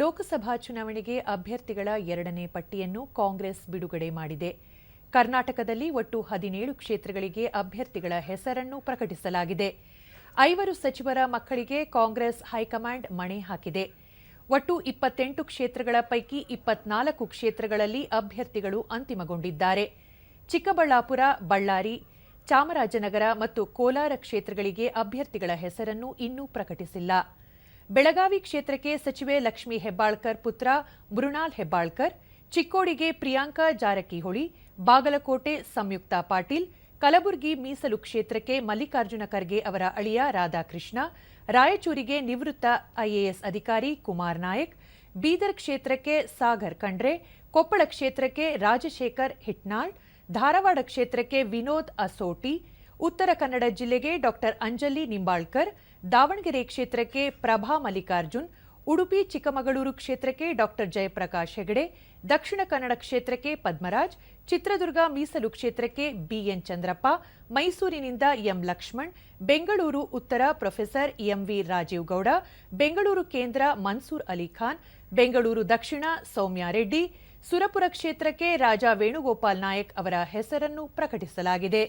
ಲೋಕಸಭಾ ಚುನಾವಣೆಗೆ ಅಭ್ಯರ್ಥಿಗಳ ಎರಡನೇ ಪಟ್ಟಿಯನ್ನು ಕಾಂಗ್ರೆಸ್ ಬಿಡುಗಡೆ ಮಾಡಿದೆ. ಕರ್ನಾಟಕದಲ್ಲಿ ಒಟ್ಟು ಹದಿನೇಳು ಕ್ಷೇತ್ರಗಳಿಗೆ ಅಭ್ಯರ್ಥಿಗಳ ಹೆಸರನ್ನು ಪ್ರಕಟಿಸಲಾಗಿದೆ. ಐವರು ಸಚಿವರ ಮಕ್ಕಳಿಗೆ ಕಾಂಗ್ರೆಸ್ ಹೈಕಮಾಂಡ್ ಮಣೆ ಹಾಕಿದೆ. ಒಟ್ಟು ಇಪ್ಪತ್ತೆಂಟು ಕ್ಷೇತ್ರಗಳ ಪೈಕಿ ಇಪ್ಪತ್ನಾಲ್ಕು ಕ್ಷೇತ್ರಗಳಲ್ಲಿ ಅಭ್ಯರ್ಥಿಗಳು ಅಂತಿಮಗೊಂಡಿದ್ದಾರೆ. ಚಿಕ್ಕಬಳ್ಳಾಪುರ, ಬಳ್ಳಾರಿ, ಚಾಮರಾಜನಗರ ಮತ್ತು ಕೋಲಾರ ಕ್ಷೇತ್ರಗಳಿಗೆ ಅಭ್ಯರ್ಥಿಗಳ ಹೆಸರನ್ನು ಇನ್ನೂ ಪ್ರಕಟಿಸಿಲ್ಲ. ಬೆಳಗಾವಿ ಕ್ಷೇತ್ರಕ್ಕೆ ಸಚಿವೆ ಲಕ್ಷ್ಮೀ ಹೆಬ್ಬಾಳ್ಕರ್ ಪುತ್ರ ಮೃಣಾಲ್ ಹೆಬ್ಬಾಳ್ಕರ್, ಚಿಕ್ಕೋಡಿಗೆ ಪ್ರಿಯಾಂಕಾ ಜಾರಕಿಹೊಳಿ, ಬಾಗಲಕೋಟೆ ಸಂಯುಕ್ತ ಪಾಟೀಲ್, ಕಲಬುರಗಿ ಮೀಸಲು ಕ್ಷೇತ್ರಕ್ಕೆ ಮಲ್ಲಿಕಾರ್ಜುನ ಖರ್ಗೆ ಅವರ ಅಳಿಯ ರಾಧಾಕೃಷ್ಣ, ರಾಯಚೂರಿಗೆ ನಿವೃತ್ತ ಐಎಎಸ್ ಅಧಿಕಾರಿ ಕುಮಾರ್ ನಾಯಕ್, ಬೀದರ್ ಕ್ಷೇತ್ರಕ್ಕೆ ಸಾಗರ್ ಖಂಡ್ರೆ, ಕೊಪ್ಪಳ ಕ್ಷೇತ್ರಕ್ಕೆ ರಾಜಶೇಖರ್ ಹಿಟ್ನಾಳ್, ಧಾರವಾಡ ಕ್ಷೇತ್ರಕ್ಕೆ ವಿನೋದ್ ಅಸೋಟಿ ಉತ್ತರ ಕನ್ನಡ ಜಿಲ್ಲೆಗೆ ಡಾಕ್ಟರ್ ಅಂಜಲಿ ನಿಂಬಾಳ್ಕರ್, ದಾವಣಗೆರೆ ಕ್ಷೇತ್ರಕ್ಕೆ ಪ್ರಭಾ ಮಲ್ಲಿಕಾರ್ಜುನ್, ಉಡುಪಿ ಚಿಕ್ಕಮಗಳೂರು ಕ್ಷೇತ್ರಕ್ಕೆ ಡಾಕ್ಟರ್ ಜಯಪ್ರಕಾಶ್ ಹೆಗಡೆ, ದಕ್ಷಿಣ ಕನ್ನಡ ಕ್ಷೇತ್ರಕ್ಕೆ ಪದ್ಮರಾಜ್, ಚಿತ್ರದುರ್ಗ ಮೀಸಲು ಕ್ಷೇತ್ರಕ್ಕೆ ಬಿಎನ್ ಚಂದ್ರಪ್ಪ, ಮೈಸೂರಿನಿಂದ ಎಂ ಲಕ್ಷ್ಮಣ್, ಬೆಂಗಳೂರು ಉತ್ತರ professor M V Rajeev Gowda Bengaluru ಕೇಂದ್ರ ಮನ್ಸೂರ್ ಅಲಿಖಾನ್ ಬೆಂಗಳೂರು ದಕ್ಷಿಣ ಸೌಮ್ಯ ರೆಡ್ಡಿ, ಸುರಪುರ ಕ್ಷೇತ್ರಕ್ಕೆ ರಾಜಾ ವೇಣುಗೋಪಾಲ್ ನಾಯಕ್ ಅವರ ಹೆಸರನ್ನು ಪ್ರಕಟಿಸಲಾಗಿದೆ.